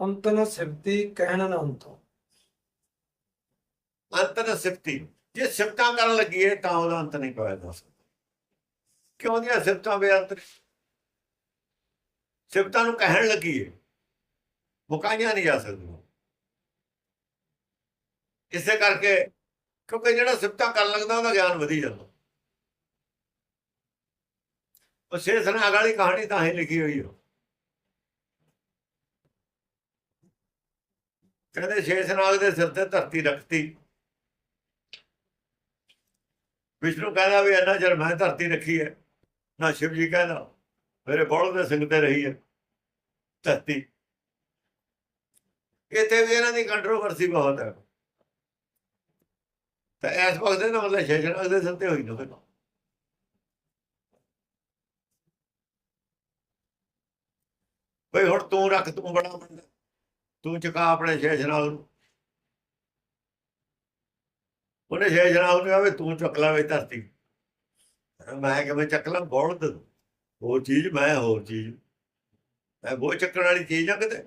ਅੰਤਨ ਸਿਫਤੀ ਕਹਿਣ ਨ ਅੰਤ ਅੰਤ ਸਿਫਤੀ ਜੇ ਸਿਫਤਾਂ ਕਰਨ ਲੱਗੀਏ ਤਾਂ ਉਹਦਾ ਅੰਤ ਨਹੀਂ ਪਾਇਆ ਜਾ ਸਕਦਾ ਕਿਉਂ ਦੀਆਂ ਸਿਫਤਾਂ ਬੇਅੰਤ ਸਿਫਤਾਂ ਨੂੰ ਕਹਿਣ ਲੱਗੀਏ ਮੁਕਾਈਆਂ ਨਹੀਂ ਜਾ ਸਕਦੀਆਂ ਇਸੇ ਕਰਕੇ ਕਿਉਂਕਿ ਜਿਹੜਾ ਸਿਫਤਾਂ ਕਰਨ ਲੱਗਦਾ ਉਹਦਾ ਗਿਆਨ ਵਧੀ ਜਾਂਦਾ ਉਹ ਸ਼ੇਸ਼ਨਾਗ ਵਾਲੀ ਕਹਾਣੀ ਤਾਂ ਹੀ ਲਿਖੀ ਹੋਈ ਹੈ ਕਹਿੰਦੇ ਸ਼ੇਸ਼ਨਾਗ ਦੇ ਸਿਰ ਤੇ ਧਰਤੀ ਰੱਖਤੀ। ਵਿਸ਼ਨੂੰ ਕਹਿੰਦਾ ਵੀ ਇੰਨਾ ਚਿਰ ਮੈਂ ਧਰਤੀ ਰੱਖੀ ਹੈ, ਨਾ ਸ਼ਿਵ ਜੀ ਕਹਿੰਦਾ, ਮੇਰੇ ਬੋਲ ਦੇ ਸਿੰਘ ਤੇ ਰਹੀ ਹੈ ਧਰਤੀ। ਇੱਥੇ ਵੀ ਇਹਨਾਂ ਦੀ ਕੰਟਰੋਵਰਸੀ ਬਹੁਤ ਹੈ। ਤਾਂ ਇਸ ਵਕਤ ਇਹਦਾ ਮਤਲਬ ਸ਼ੇਸ਼ਨਾਗ ਦੇ ਸਿਰ ਤੇ ਹੋਈ ਨਾ ਫਿਰ। ਬਈ ਹੁਣ ਤੂੰ ਰੱਖ, ਤੂੰ ਬੜਾ ਬੰਦਾ ਤੂੰ ਚੁਕਾ ਆਪਣੇ ਸ਼ੇਸ਼ਨਾਗ ਨੂੰ। ਉਹਨੇ ਸ਼ੇਸ਼ਨਾਗ ਨੂੰ ਆਵੇ ਤੂੰ ਚੁੱਕ ਲੈ ਵੇ ਧਰਤੀ ਮੈਂ ਕਿਵੇਂ ਚੱਕ ਲਾਂ? ਬੋਲਦ ਹੋਰ ਚੀਜ਼, ਮੈਂ ਹੋਰ ਚੀਜ਼। ਮੈਂ ਉਹ ਚੱਕਣ ਵਾਲੀ ਚੀਜ਼ ਆ ਕਿਤੇ।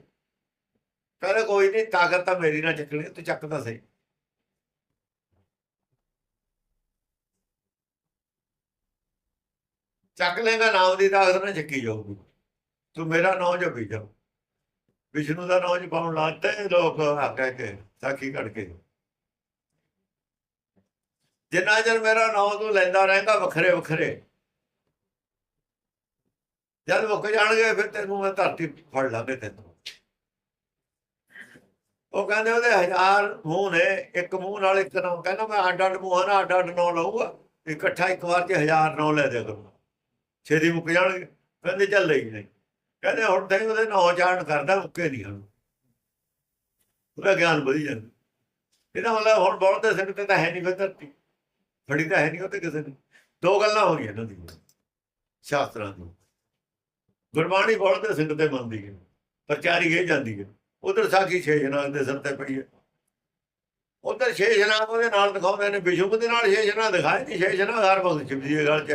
ਕਹਿੰਦਾ, ਕੋਈ ਨਹੀਂ, ਤਾਕਤ ਤਾਂ ਮੇਰੀ ਨਾਲ ਚੱਕਣੀ ਤੂੰ ਚੱਕ ਤਾਂ ਸਹੀ। ਚੱਕ ਲੇਗਾ ਨਾਮ ਦੀ ਤਾਕਤ ਨਾਲ ਚੱਕੀ ਜਾਊਗੀ। ਤੂੰ ਮੇਰਾ ਨਾਮ ਜਪੀ ਜਾ ਵਿਸ਼ਨੂੰ ਦਾ ਨਾਮ ਜਪਾਉਣ ਲਾਤੇ ਲੋਕ ਆ ਕਹਿ ਕੇ, ਸਾਖੀ ਕੱਢ ਕੇ। ਜਿੰਨਾ ਚਿਰ ਮੇਰਾ ਨਾਮ ਤੂੰ ਲੈਂਦਾ ਰਹੇਗਾ ਵੱਖਰੇ ਵੱਖਰੇ। ਜਦ ਮੁੱਕ ਜਾਣਗੇ ਫਿਰ ਤੈਨੂੰ ਮੈਂ ਧਰਤੀ ਫੜ ਲਾਂਗੇ ਤੈਨੂੰ। ਉਹ ਕਹਿੰਦੇ ਉਹਦੇ ਹਜ਼ਾਰ ਮੂੰਹ ਨੇ, ਇੱਕ ਮੂੰਹ ਨਾਲ ਇੱਕ ਨਾਮ ਕਹਿੰਦਾ ਮੈਂ ਅੱਡ ਅੱਡ ਮੂੰਹਾਂ ਨਾਲ ਅੱਡ ਅੱਡ ਨਾਮ ਲਊਗਾ। ਇਕੱਠਾ ਇੱਕ ਵਾਰ 'ਚ ਹਜ਼ਾਰ ਨਾਮ ਲੈ ਦੇ ਕਰੂੰ ਛੇਤੀ ਮੁੱਕ ਜਾਣਗੇ। ਕਹਿੰਦੇ ਚੱਲ ਲਈ ਨਹੀਂ। ਕਹਿੰਦੇ ਹੁਣ ਤਾਂ ਉਹਦੇ ਨਾਂ ਚਾੜਨ ਕਰਦਾ, ਮੁੱਕੇ ਨਹੀਂ ਹਨ ਉਹਦਾ ਗਿਆਨ ਵਧੀ ਜਾਂਦਾ। ਇਹਦਾ ਮਤਲਬ ਹੁਣ ਬਹੁਤ ਦੇ ਸਿੰਘ ਤੇ ਤਾਂ ਹੈ ਨਹੀਂ ਫਿਰ ਧਰਤੀ। ਫੜੀ ਤਾਂ ਹੈ ਨਹੀਂ ਉਹ ਤੇ ਕਿਸੇ ਨੇ ਦੋ ਗੱਲਾਂ ਹੋ ਗਈਆਂ ਇਹਨਾਂ ਦੀ ਸ਼ਾਸਤਰਾਂ ਦੀ ਗੁਰਬਾਣੀ ਬਹੁਤ ਤੇ ਸਿੰਘ ਤੇ ਮੰਨਦੀ ਹੈ। ਪ੍ਰਚਾਰੀ ਇਹ ਜਾਂਦੀ ਹੈ। ਉਧਰ ਸਾਖੀ ਸ਼ੇਸ਼ਨਾਗ ਦੇ ਸਿਰ ਤੇ ਪਈ ਹੈ। ਉਧਰ ਸ਼ੇਸ਼ਨਾਗ ਉਹਦੇ ਨਾਲ ਦਿਖਾਉਂਦੇ ਨੇ। ਵਿਸ਼ਵ ਦੇ ਨਾਲ ਸ਼ੇਸ਼ਨਾਗ ਦਿਖਾਏ ਨਹੀਂ ਸ਼ੇਸ਼ਨਾਗ ਹਰ ਵਕਤ ਸ਼ਿਵਜੀ ਦੇ ਗੱਲ 'ਚ।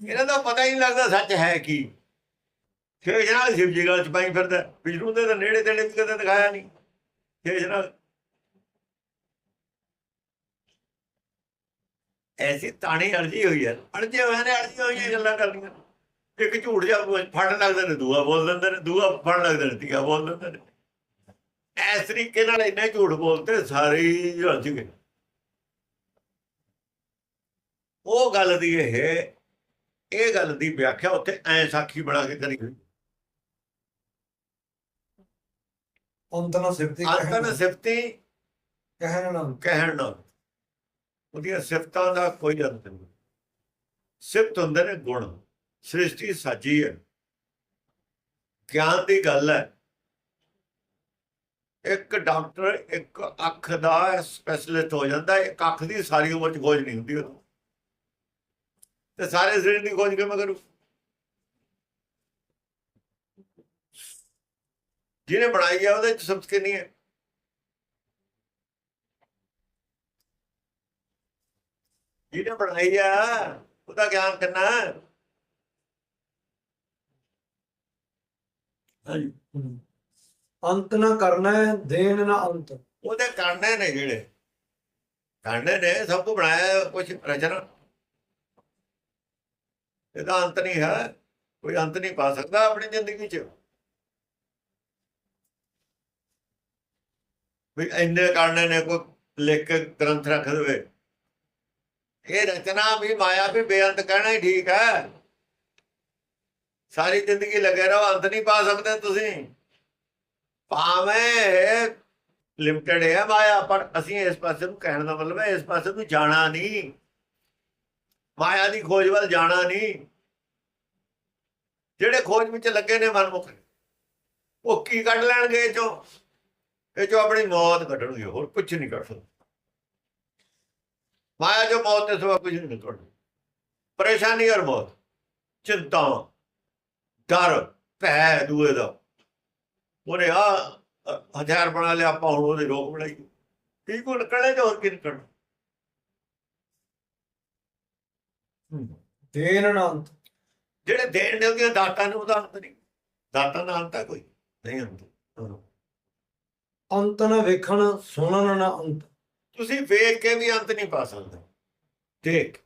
ਇਹਨਾਂ ਦਾ ਪਤਾ ਹੀ ਨਹੀਂ ਲੱਗਦਾ ਸੱਚ ਹੈ ਕੀ। ਸ਼ੇਸ਼ਨਾਗ ਸ਼ਿਵ ਜੀ ਗੱਲ 'ਚ ਪਾਈ ਫਿਰਦਾ ਵਿਸ਼ਨੂੰ ਦੇ ਤਾਂ ਨੇੜੇ ਤੇੜੇ ਵੀ ਕਦੇ ਦਿਖਾਇਆ ਨਹੀਂ। ਸ਼ੇਸ਼ਨਾਗ ਐਸੀ ਤਾਣੀ ਅਰਜੀ ਹੋਈ ਹੈ ਅਰਜੇ ਹੋਏ ਨੇ ਅਰਜੀ ਹੋਈਆਂ ਗੱਲਾਂ ਕਰਨੀਆਂ। ਇੱਕ ਝੂਠ ਜਾ ਫੜਨ ਲੱਗਦੇ ਨੇ, ਦੂਆ ਬੋਲ ਦਿੰਦੇ ਨੇ, ਦੂਆ ਫੜਨ ਲੱਗਦੇ ਨੇ, ਤੀਆ ਬੋਲ ਦਿੰਦੇ ਨੇ। ਇਸ ਤਰੀਕੇ ਨਾਲ ਇੰਨੇ ਝੂਠ ਬੋਲਦੇ ਸਾਰੇ ਹੀ ਗਏ। ਉਹ ਗੱਲ ਦੀ ਇਹ ਇਹ ਗੱਲ ਦੀ ਵਿਆਖਿਆ ਉੱਥੇ ਐ ਸਾਖੀ ਬਣਾ ਕੇ ਕਰੀ। ਹੋਈ ਅੰਤ ਨ ਸਿਫਤੀ ਅੰਤਨ ਸਿਫਤੀ ਕਹਿਣ ਨ ਅੰਤ ਕਹਿਣ ਨਾਲ ਉਹਦੀਆਂ ਸਿਫਤਾਂ ਦਾ ਕੋਈ ਅੰਤ ਨਹੀਂ। ਸਿਫਤ ਹੁੰਦੇ ਨੇ ਗੁਣ। ਸ੍ਰਿਸ਼ਟੀ ਸਾਜੀ ਹੈ। ਗਿਆਨ ਦੀ ਗੱਲ ਹੈ। ਇੱਕ ਡਾਕਟਰ ਇੱਕ ਅੱਖ ਦਾ ਸਪੈਸ਼ਲਿਸਟ ਹੋ ਜਾਂਦਾ। ਇੱਕ ਅੱਖ ਦੀ ਸਾਰੀ ਉਮਰ ਚ ਖੋਜ ਨਹੀਂ ਹੁੰਦੀ ਉਹਨੂੰ ਤੇ ਸਾਰੇ ਸਰੀਰ ਦੀ ਖੋਜ ਕਿਵੇਂ ਕਰੂ? ਜਿਹਨੇ ਬਣਾਈ ਹੈ ਉਹਦੇ ਚ ਸਿਫਤ ਕਿੰਨੀ ਹੈ? ਜਿਹਨੇ ਬਣਾਈ ਆ ਉਹਦਾ ਗਿਆਨ? ਹਾਂਜੀ। ਅੰਤ ਨ ਕਰਨਾ ਦੇਣ ਨ ਅੰਤ। ਉਹਦੇ ਕਰਨੇ ਨੇ ਜਿਹੜੇ। ਕਰਨੇ ਨੇ ਸਭ ਕੁਝ ਬਣਾਇਆ ਕੁਝ ਰਚਨਾ। ਇਹਦਾ ਅੰਤ ਨਹੀਂ ਹੈ। ਕੋਈ ਅੰਤ ਨਹੀਂ ਪਾ ਸਕਦਾ ਆਪਣੀ ਜ਼ਿੰਦਗੀ 'ਚ। ਵੀ ਇੰਨੇ ਕਰਨੇ ਨੇ ਕੋਈ ਲਿਖ ਕੇ ਗ੍ਰੰਥ ਰੱਖ ਦੇਵੇ। ਇਹ ਰਚਨਾ ਵੀ ਮਾਇਆ ਵੀ ਬੇਅੰਤ ਕਹਿਣਾ ਹੀ ਠੀਕ ਹੈ। ਸਾਰੀ ਜ਼ਿੰਦਗੀ ਲੱਗੇ ਰਹੋ, ਅੰਤ ਨਹੀਂ ਪਾ ਸਕਦੇ ਤੁਸੀਂ। ਭਾਵੇਂ ਲਿਮਟਿਡ ਹੈ ਮਾਇਆ, ਪਰ ਅਸੀਂ ਇਸ ਪਾਸੇ ਨੂੰ ਕਹਿਣ ਦਾ ਮਤਲਬ ਹੈ, ਇਸ ਪਾਸੇ ਨੂੰ ਜਾਣਾ ਨਹੀਂ। ਮਾਇਆ ਦੀ ਖੋਜ ਵੱਲ ਜਾਣਾ ਨਹੀਂ। ਜਿਹੜੇ ਖੋਜ ਵਿੱਚ ਲੱਗੇ ਨੇ ਮਨਮੁਖ, ਉਹ ਕੀ ਕੱਢ ਲੈਣਗੇ ਇਹ ਚੋਂ? ਇਹ ਚੋਂ ਆਪਣੀ ਮੌਤ ਕੱਢਣਗੇ, ਹੋਰ ਕੁਝ ਨਹੀਂ ਕੱਢ ਸਕਦੇ। ਮਾਇਆ ਜੋ ਮੌਤ ਦੇ ਸਵਾ ਕੁਝ ਨਹੀਂ ਨਿਕਲਦਾ ਪਰੇਸ਼ਾਨੀ ਔਰ ਮੌਤ, ਚਿੰਤਾ, ਡਰ, ਭੈ ਦੂਏ ਦਾ। ਉਹਨੇ ਆ ਹਥਿਆਰ ਬਣਾ ਲਿਆ, ਆਪਾਂ ਹੁਣ ਉਹਦੇ ਰੋਕ ਬਣਾਈ। ਕੀ ਕੋ ਨਿਕਲਣੇ ਤੇ ਹੋਰ ਕੀ ਨਿਕਲਣਾ ਦੇਣ ਨ ਅੰਤ ਜਿਹੜੇ ਦੇਣ ਨੇ ਉਹਦੀਆਂ ਦਾਤਾਂ ਨੇ ਉਹਦਾ ਅੰਤ ਨਹੀਂ। ਦਾਤਾ ਦਾ ਅੰਤ ਹੈ ਕੋਈ। ਨਹੀਂ ਅੰਤ। ਅੰਤ ਨ ਵੇਖਣ ਸੁਣਨ ਨ ਅੰਤ। ਤੁਸੀਂ ਵੇਖ ਕੇ ਵੀ ਅੰਤ ਨਹੀਂ ਪਾ ਸਕਦੇ। ਦੇਖ।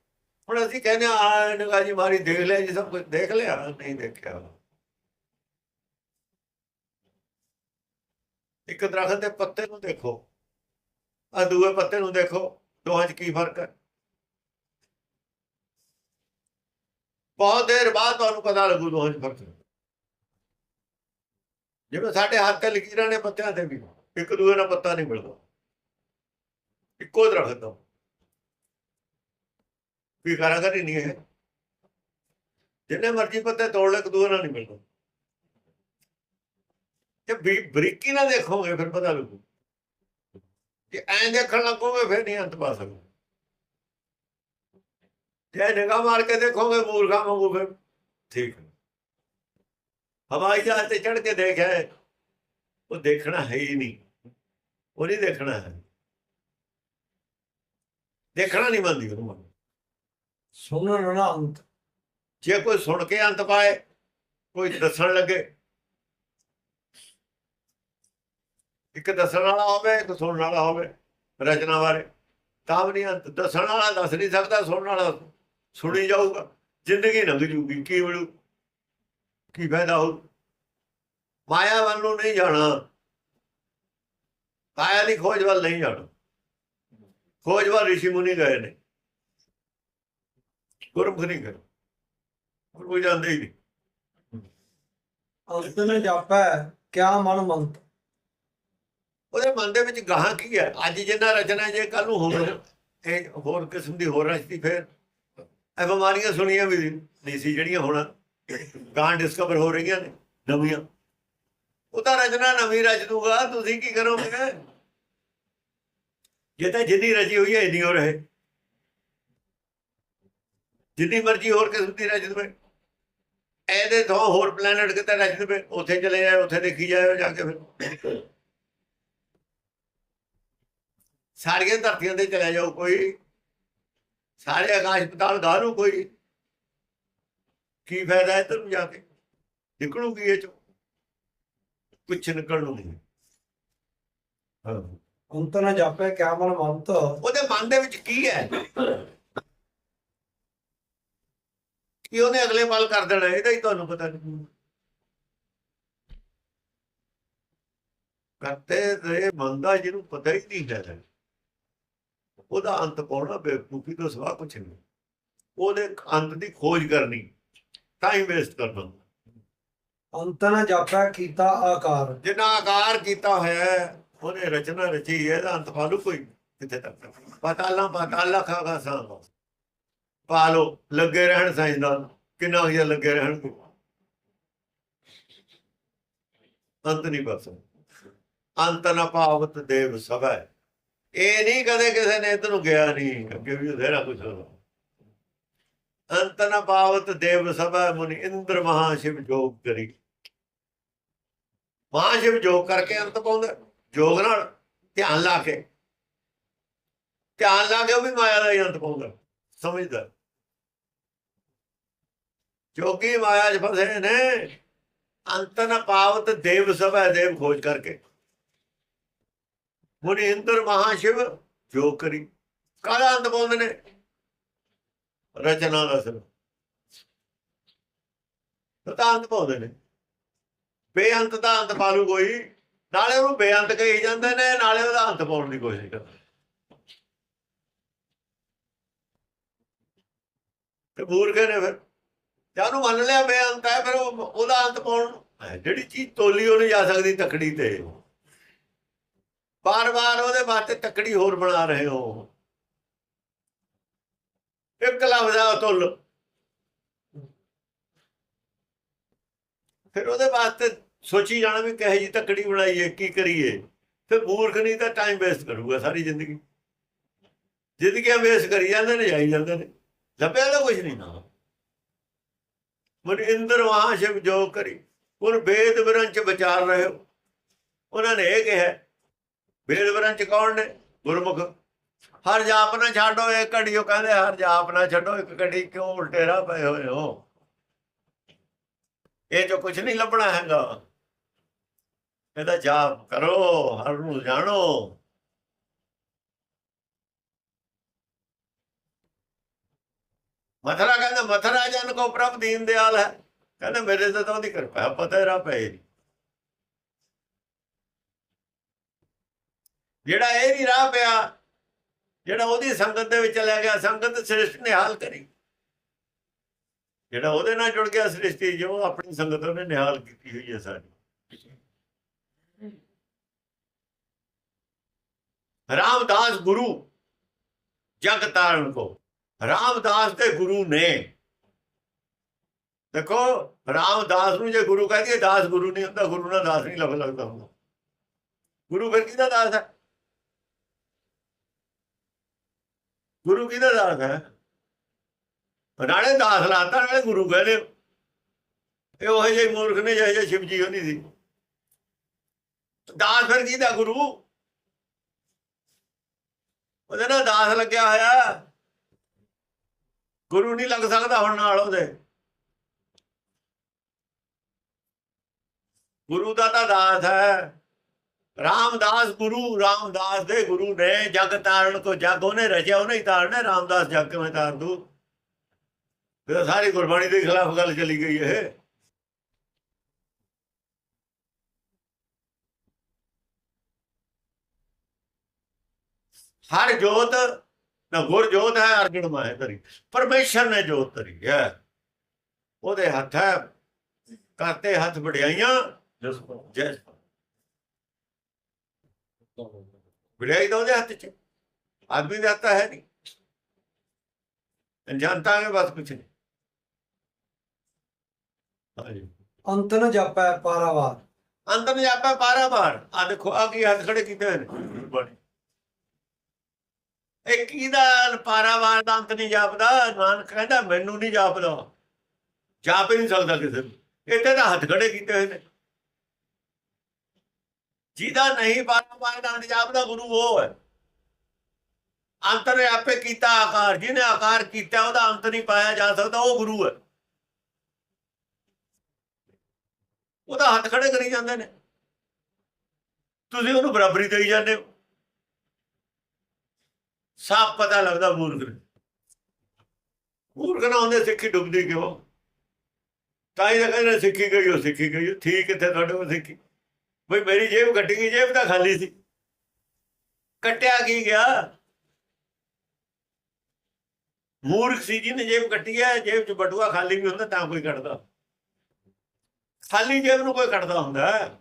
ਹੁਣ ਅਸੀਂ ਕਹਿੰਦੇ ਆ ਨਿਗਾਹ ਜੀ ਮਾਰੀ ਦੇਖ ਲਿਆ ਜੀ ਸਭ ਕੁਝ ਦੇਖ ਲਿਆ ਨਹੀਂ ਦੇਖਿਆ। ਇੱਕ ਦਰਖਤ ਦੇ ਪੱਤੇ ਨੂੰ ਦੇਖੋ। ਆ ਦੂਏ ਪੱਤੇ ਨੂੰ ਦੇਖੋ ਦੋਹਾਂ 'ਚ ਕੀ ਫ਼ਰਕ ਹੈ? ਬਹੁਤ ਦੇਰ ਬਾਅਦ ਤੁਹਾਨੂੰ ਪਤਾ ਲੱਗੂ ਦੋਹਾਂ 'ਚ ਫ਼ਰਕ ਜਿਵੇਂ ਸਾਡੇ ਹੱਥ ਤੇ ਲਕੀਰਾਂ ਨੇ ਪੱਤਿਆਂ ਤੇ ਵੀ, ਇੱਕ ਦੂਏ ਨਾਲ ਪੱਤਾ ਨਹੀਂ ਮਿਲਦਾ। ਇੱਕੋ ਦਰਖਤ ਦਾ ਕੀ ਕਾਰਾਗਰੀ ਨਹੀਂ ਹੈ। ਜਿੰਨੇ ਮਰਜ਼ੀ ਪੱਤੇ ਤੋੜ ਲੈ ਇੱਕ ਦੂਏ ਨਾਲ ਨਹੀਂ ਮਿਲਦਾ। ਜੇ ਬਰੀਕੀ ਨਾਲ ਦੇਖੋਗੇ, ਫਿਰ ਪਤਾ ਲੱਗੂ। ਜੇ ਐਂ ਦੇਖਣ ਲੱਗੋਗੇ, ਫਿਰ ਨਹੀਂ ਅੰਤ ਪਾ ਸਕੋਗੇ ਜੇ ਨਿਗਾਹ ਮਾਰ ਕੇ ਦੇਖੋਗੇ ਮੂਰਖਾਂ ਵਾਂਗੂ ਫਿਰ। ਠੀਕ ਹਵਾਈ ਜਹਾਜ਼ ਤੇ ਚੜ ਕੇ ਦੇਖਿਆ ਹੈ, ਉਹ ਦੇਖਣਾ ਹੈ ਹੀ ਨਹੀਂ। ਉਹ ਨਹੀਂ ਦੇਖਣਾ ਹੈ। ਦੇਖਣਾ ਨਹੀਂ ਮੰਨਦੀ ਉਹਨੂੰ ਸੁਣਨ ਨ ਅੰਤ। ਜੇ ਕੋਈ ਸੁਣ ਕੇ ਅੰਤ ਪਾਏ ਕੋਈ ਦੱਸਣ ਲੱਗੇ। ਇੱਕ ਦੱਸਣ ਵਾਲਾ ਹੋਵੇ ਇੱਕ ਸੁਣਨ ਵਾਲਾ ਹੋਵੇ ਰਚਨਾ ਬਾਰੇ। ਤਾਂ ਵੀ ਨਹੀਂ ਅੰਤ। ਦੱਸਣ ਵਾਲਾ ਦੱਸ ਨਹੀਂ ਸਕਦਾ ਸੁਣਨ ਵਾਲਾ ਸੁਣੀ ਜਾਊਗਾ ਜ਼ਿੰਦਗੀ ਲੰਘ ਜੂਗੀ ਕੀ ਮਿਲੂ? ਕੀ ਫਾਇਦਾ ਹੋ ਮਾਇਆ ਵੱਲ ਨੂੰ ਨਹੀਂ ਜਾਣਾ। ਮਾਇਆ ਦੀ ਖੋਜ ਵੱਲ ਨਹੀਂ ਜਾਣਾ। ਖੋਜ ਵੱਲ ਰਿਸ਼ੀ ਮੁਨੀ ਗਏ ਨੇ। ਗੁਰਮੁਖ ਨਹੀਂ ਗਏ। ਹੋਰ ਕੋਈ ਜਾਂਦੇ ਹੀ ਨਹੀਂ। ਅੰਤ ਨ ਜਾਪੈ ਕਿਆ ਮਨ ਮੰਤ ਉਹਦੇ ਮਨ ਦੇ ਵਿੱਚ ਗਾਹਾਂ ਕੀ ਹੈ? ਅੱਜ ਜਿੰਨਾ ਰਚਨਾ ਜੇ ਕੱਲ ਨੂੰ ਹੋਰ ਇਹ ਹੋਰ ਕਿਸਮ ਦੀ ਹੋਰ ਰਚਤੀ ਫਿਰ ਇਹ ਬਿਮਾਰੀਆਂ ਸੁਣੀਆਂ ਵੀ ਨਹੀਂ ਸੀ ਜਿਹੜੀਆਂ ਹੁਣ ਗਾਂ ਡਿਸਕਵਰ ਹੋ ਰਹੀਆਂ ਨੇ ਨਵੀਆਂ। ਉਹ ਤਾਂ ਰਚਨਾ ਨਵੀਂ ਰਚ ਦੂਗਾ, ਤੁਸੀਂ ਕੀ ਕਰੋਗੇ? ਜੇ ਤਾਂ ਜਿੰਨੀ ਰਚੀ ਹੋਈ ਹੈ, ਇੰਨੀ ਹੋ। ਰਹੇ ਜਿੰਨੀ ਮਰਜ਼ੀ ਹੋਰ ਕਿਸਮ ਦੀ ਰਚ ਦਵੇ। ਇਹਦੇ ਤੋਂ ਹੋਰ ਪਲੈਨਟ ਕਿਤੇ ਰਚ ਦਵੇ, ਉੱਥੇ ਚਲੇ ਜਾਏ, ਉੱਥੇ ਦੇਖੀ ਜਾਏ ਜਾ ਕੇ ਫਿਰ। ਸਾਰੀਆਂ ਧਰਤੀਆਂ ਤੇ ਚਲੇ ਜਾਓ ਕੋਈ। ਸਾਰੇ ਆਕਾਸ਼ ਪਤਾਲ ਗਾਰੂ ਕੋਈ। ਕੀ ਫਾਇਦਾ ਹੈ ਤੈਨੂੰ ਜਾ ਕੇ? ਨਿਕਲੂ ਕੀ ਇਹ ਚੋਂ। ਕੁਛ ਨਿਕਲ ਨੂੰ ਨਹੀਂ। ਹਾਂ। ਅੰਤ ਨ ਜਾਪੈ ਕਿਆ ਮਨ ਮੰਤ। ਉਹਦੇ ਮਨ ਦੇ ਵਿੱਚ ਕੀ ਹੈ? ਕੀ ਉਹਨੇ ਅਗਲੇ ਪਲ ਕਰ ਦੇਣਾ ਇਹਦਾ ਹੀ ਤੁਹਾਨੂੰ ਪਤਾ ਨਹੀਂ। ਕਰਤੇ ਦੇ ਮੰਦਾ ਜਿਹਨੂੰ ਪਤਾ ਹੀ ਨਹੀਂ ਹੈ ਉਹਦਾ ਅੰਤ ਪਾਉਣਾ ਬੇਵਕੂਫੀ ਤੋਂ ਸਿਵਾ ਕੁਛ ਨਹੀਂ। ਉਹਦੇ ਅੰਤ ਦੀ ਖੋਜ ਕਰਨੀ ਟਾਈਮ ਵੇਸਟ ਕਰਨਾ ਅੰਤ ਨ ਜਾਪੈ ਕੀਤਾ ਆਕਾਰ। ਜਿੰਨਾ ਆਕਾਰ ਕੀਤਾ ਹੋਇਆ ਉਹਨੇ ਰਚਨਾ ਰਚੀ ਹੈ ਇਹਦਾ ਅੰਤ ਪਾਲੂ ਕੋਈ ਕਿੱਥੇ ਤੱਕ ਪਤਾਲਾ ਪਤਾਲਾ ਖਾਗਾ ਸਾਂ ਪਾਲੋ ਲੱਗੇ ਰਹਿਣ ਸਾਇੰਸਦਾਨ ਕਿੰਨਾ ਹੀ ਲੱਗੇ ਰਹਿਣ ਅੰਤ ਨਹੀਂ ਬਸ। ਅੰਤ ਨਾ ਪਾਵਤ ਦੇਵ ਸਭੈ। ਇਹ ਨਹੀਂ ਕਦੇ ਕਿਸੇ ਨੇ ਇਧਰ ਨੂੰ ਗਿਆ ਨਹੀਂ, ਅੱਗੇ ਵੀ ਬਥੇਰਾ ਕੁਝ ਹੋਣਾ ਅੰਤ ਨਾ ਪਾਵਤ ਦੇਵ ਸਭੈ ਮੁਨੀ ਇੰਦਰ ਮਹਾ ਸ਼ਿਵ ਜੋਗ ਕਰੀ। ਮਹਾਸ਼ਿਵ ਜੋਗ ਕਰਕੇ ਅੰਤ ਪਾਉਂਦਾ, ਜੋਗ ਨਾਲ ਧਿਆਨ ਲਾ ਕੇ। ਧਿਆਨ ਲਾ ਕੇ ਉਹ ਵੀ ਮਾਇਆ ਦਾ ਹੀ ਅੰਤ ਪਾਉਂਦਾ, ਸਮਝਦਾ। ਜੋਗੀ ਮਾਇਆ 'ਚ ਫਸੇ ਨੇ ਅੰਤ ਨ ਪਾਵਤ ਦੇਵ ਸਭੈ ਦੇਵ ਖੋਜ ਕਰਕੇ। ਮੁਨੀ ਇੰਦਰ ਮਹਾਸ਼ਿਵ, ਜੋ ਕਰੀ। ਕਾਹਦਾ ਅੰਤ ਪਾਉਂਦੇ ਨੇ? ਰਚਨਾ ਦਾ ਸਿਰ। ਤਾਂ ਅੰਤ ਪਾਉਂਦੇ ਨੇ। ਬੇਅੰਤ ਦਾ ਅੰਤ ਪਾਲੂ ਕੋਈ। ਨਾਲੇ ਉਹਨੂੰ ਬੇਅੰਤ ਕਹੀ ਜਾਂਦੇ ਨੇ, ਨਾਲੇ ਉਹਦਾ ਅੰਤ ਪਾਉਣ ਦੀ ਕੋਸ਼ਿਸ਼ ਕਰਦੇ ਤੇ ਮੂਰਖੇ ਨੇ ਫਿਰ ਜਾਨੂੰ ਮੰਨ ਲਿਆ ਬੇਅੰਤ ਹੈ, ਫਿਰ ਉਹਦਾ ਅੰਤ ਪਾਉਣ। ਜਿਹੜੀ ਚੀਜ਼ ਤੋਲੀ ਉਹ ਨਹੀਂ ਜਾ ਸਕਦੀ ਤਕੜੀ ਤੇ। ਬਾਰ-ਬਾਰ ਉਹਦੇ ਵਾਸਤੇ ਤਕੜੀ ਹੋਰ ਬਣਾ ਰਹੇ ਹੋ। ਇੱਕ ਲਫ਼ਜ਼ ਆ ਤੁਲ। ਫਿਰ ਉਹਦੇ ਵਾਸਤੇ ਸੋਚੀ ਜਾਣਾ ਵੀ ਕਹੇ ਜੀ ਤਕੜੀ ਬਣਾਈਏ, ਕੀ ਕਰੀਏ। ਫਿਰ ਮੂਰਖ ਨਹੀਂ ਤਾਂ ਟਾਈਮ ਵੇਸਟ ਕਰੂਗਾ ਸਾਰੀ ਜ਼ਿੰਦਗੀ। ਜ਼ਿੰਦਗੀਆਂ ਵੇਸਟ ਕਰੀ ਜਾਂਦੇ ਨੇ, ਜਾਈ ਜਾਂਦੇ ਨੇ। ਲੱਭਿਆ ਤਾਂ ਕੁਝ ਨਹੀਂ ਨਾ। ਮਨ ਇੰਦਰ ਵਾਹ ਸ਼ਿਵ ਜੋ ਕਰੀ ਉਹ ਵੇਦ ਵਿਰੰਚ ਵਿਚਾਰ ਰਹੇ ਹੋ। ਉਹਨਾਂ ਨੇ ਇਹ ਕਿਹਾ ਵੇਦ ਵਿਰੰਚ ਕੌਣ ਨੇ? ਗੁਰਮੁਖ। ਹਰ ਜਾਪ ਨਾ ਛੱਡੋ ਇਹ ਘੜੀ, ਉਹ ਕਹਿੰਦੇ ਹਰ ਜਾਪ ਨਾ ਛੱਡੋ, ਇੱਕ ਘੜੀ ਕਿਉਂ ਉਲਟੇ ਰਾਹ ਪਏ ਹੋਏ ਹੋ? ਇਹ ਜੋ ਕੁਝ ਨਹੀਂ ਲੱਭਣਾ ਹੈਗਾ। ਇਹਦਾ ਜਾਪ ਕਰੋ, ਹਰ ਨੂੰ ਜਾਣੋ। ਮਥਰਾ ਕਹਿੰਦਾ ਮਥਰਾ ਜਨ ਕੋ ਪ੍ਰਭ ਦੀਨ ਦਿਆਲ ਹੈ। ਕਹਿੰਦਾ ਮੇਰੇ ਤੇ ਤਾਂ ਉਹਦੀ ਕਿਰਪਾ ਪਤਾ ਹੀ ਰਾ ਪਏ ਜਿਹੜਾ ਇਹ ਨਹੀਂ ਰਾਹ ਪਿਆ, ਜਿਹੜਾ ਉਹਦੀ ਸੰਗਤ ਦੇ ਵਿੱਚ ਚਲਾ ਗਿਆ, ਸੰਗਤ ਸ੍ਰਿਸ਼ਟ ਨਿਹਾਲ ਕਰੀ। ਜਿਹੜਾ ਉਹਦੇ ਨਾਲ ਜੁੜ ਗਿਆ ਸ੍ਰਿਸ਼ਟੀ, ਜੋ ਆਪਣੀ ਸੰਗਤ ਉਹਨੇ ਨਿਹਾਲ ਕੀਤੀ ਹੋਈ ਹੈ ਸਾਰੀ। ਰਾਮਦਾਸ ਗੁਰੂ, ਜਗ ਤਾਰਨ ਕੋ। ਰਾਮਦਾਸ ਦੇ ਗੁਰੂ ਨੇ। ਦੇਖੋ, ਰਾਮਦਾਸ ਨੂੰ ਜੇ ਗੁਰੂ ਕਹਦੀ ਦਾਸ ਗੁਰੂ ਨਹੀਂ ਹੁੰਦਾ, ਗੁਰੂ ਨਾਲ ਦਾਸ ਨਹੀਂ ਲੱਗ, ਲੱਗਦਾ ਹੁੰਦਾ। ਗੁਰੂ ਫਿਰ ਕਿਹਦਾ ਦਾਸ ਹੈ? ਗੁਰੂ ਕਿਹਦਾ ਦਾਸ ਹੈ? ਨਾਲੇ ਦਾਸ ਲਾਤਾ, ਨਾਲੇ ਗੁਰੂ ਕਹਿੰਦੇ ਇਹ ਉਹ ਜਿਹੇ ਮੂਰਖ ਨੇ, ਜਿਹੇ ਸ਼ਿਵ ਜੀ ਹੋਣੀ ਸੀ। ਦਾਸ ਫਿਰ ਕਿਹਦਾ ਗੁਰੂ? ਉਹਦੇ ਨਾਲ ਦਾਸ ਲੱਗਿਆ ਹੋਇਆ। ਗੁਰੂ ਨਹੀਂ ਲੱਗ ਸਕਦਾ ਹੁਣ ਨਾਲ ਉਹਦੇ। ਗੁਰੂ ਦਾ ਤਾਂ ਦਾਸ ਹੈ। ਰਾਮਦਾਸ ਗੁਰੂ ਰਾਮਦਾਸ ਦੇ ਗੁਰੂ ਨੇ ਜਗ ਤਾਰਨ ਕੋ ਜਗ ਉਹਨੇ ਰਚਿਆ ਉਹਨੇ ਹੀ ਤਾਰਨਾ ਰਾਮਦਾਸ ਜਗ ਕਿਵੇਂ ਤਾਰ ਦੂ? ਫਿਰ ਸਾਰੀ ਗੁਰਬਾਣੀ ਦੇ ਖਿਲਾਫ ਗੱਲ ਚਲੀ ਗਈ ਇਹ। ਹਰ ਜੋਤ ਨਾ ਗੁਰ ਜੋਤ ਹੈ ਅਰਜਨ ਮਾਹਿ ਤਰੀ ਪਰਮੇਸ਼ਰ ਨੇ ਜੋਤ ਤਰੀ ਹੈ। ਉਹਦੇ ਹੱਥ ਹੈ ਕਰਤੇ ਹੱਥ ਵਡਿਆਈਆਂ ਜੈ ਵਡਿਆਈ ਤਾਂ ਉਹਦੇ ਹੱਥ 'ਚ। ਆਦਮੀ ਦੇ ਹੱਥ ਹੈ ਨਹੀਂ। ਜਨਤਾ ਕੇ ਬਸ ਕੁਛ ਨਹੀਂ। ਹਾਂਜੀ। ਅੰਤ ਨ ਜਾਪੈ ਪਾਰਾਵਾਰ। ਅੰਦਰ ਜਾਪਾ ਪਾਰਾ ਮਾਰ ਆ ਦੇਖੋ ਆ ਕੀ ਹੱਥ ਖੜੇ ਕੀਤੇ ਹੋਏ ਨੇ। ਇਹ ਕਿਹਦਾ ਪਾਰਾਵਾਰ ਦਾ ਅੰਤ ਨਹੀਂ ਜਾਪਦਾ? ਨਾਨਕ ਕਹਿੰਦਾ ਮੈਨੂੰ ਨਹੀਂ ਜਾਪਦਾ। ਜਾਪ ਹੀ ਨਹੀਂ ਸਕਦਾ ਕਿਸੇ ਨੂੰ। ਇੱਥੇ ਤਾਂ ਹੱਥ ਖੜੇ ਕੀਤੇ ਹੋਏ ਨੇ। ਜਿਹਦਾ ਨਹੀਂ ਪਾਰਾਵਾਰ ਦਾ ਅੰਤ ਜਾਪਦਾ ਗੁਰੂ ਉਹ ਹੈ। ਅੰਤਰ ਆਪੇ ਕੀਤਾ ਆਕਾਰ, ਜਿਹਨੇ ਆਕਾਰ ਕੀਤਾ ਉਹਦਾ ਅੰਤ ਨਹੀਂ ਪਾਇਆ ਜਾ ਸਕਦਾ, ਉਹ ਗੁਰੂ ਹੈ। ਉਹਦਾ ਹੱਥ ਖੜੇ ਕਰੀ ਜਾਂਦੇ ਨੇ। ਤੁਸੀਂ ਉਹਨੂੰ ਬਰਾਬਰੀ ਦੇਈ ਜਾਂਦੇ ਹੋ। ਸਾਫ਼ ਪਤਾ ਲੱਗਦਾ ਮੂਰਖ ਨੂੰ। ਮੂਰਖ ਨਾ ਹੁੰਦੇ ਸਿੱਖੀ ਡੁੱਬਦੀ ਕਿਉਂ? ਤਾਂ ਹੀ ਤਾਂ ਕਹਿੰਦੇ ਸਿੱਖੀ ਗਈ ਹੋ ਸਿੱਖੀ ਗਈ। ਉਹ। ਠੀਕ ਕਿੱਥੇ ਤੁਹਾਡੇ ਕੋਲ ਸਿੱਖੀ। ਬਈ ਮੇਰੀ ਜੇਬ ਕੱਟੀ ਗਈ, ਜੇਬ ਤਾਂ ਖਾਲੀ ਸੀ। ਕੱਟਿਆ ਕੀ ਗਿਆ? ਮੂਰਖ ਸੀ ਜਿਹਨੇ ਜੇਬ ਕੱਟੀ ਹੈ, ਜੇਬ 'ਚ ਬਟੂਆ ਖਾਲੀ ਵੀ ਹੁੰਦਾ, ਤਾਂ ਕੋਈ ਕੱਟਦਾ। ਖਾਲੀ ਜੇਬ ਨੂੰ ਕੋਈ ਕੱਟਦਾ ਹੁੰਦਾ।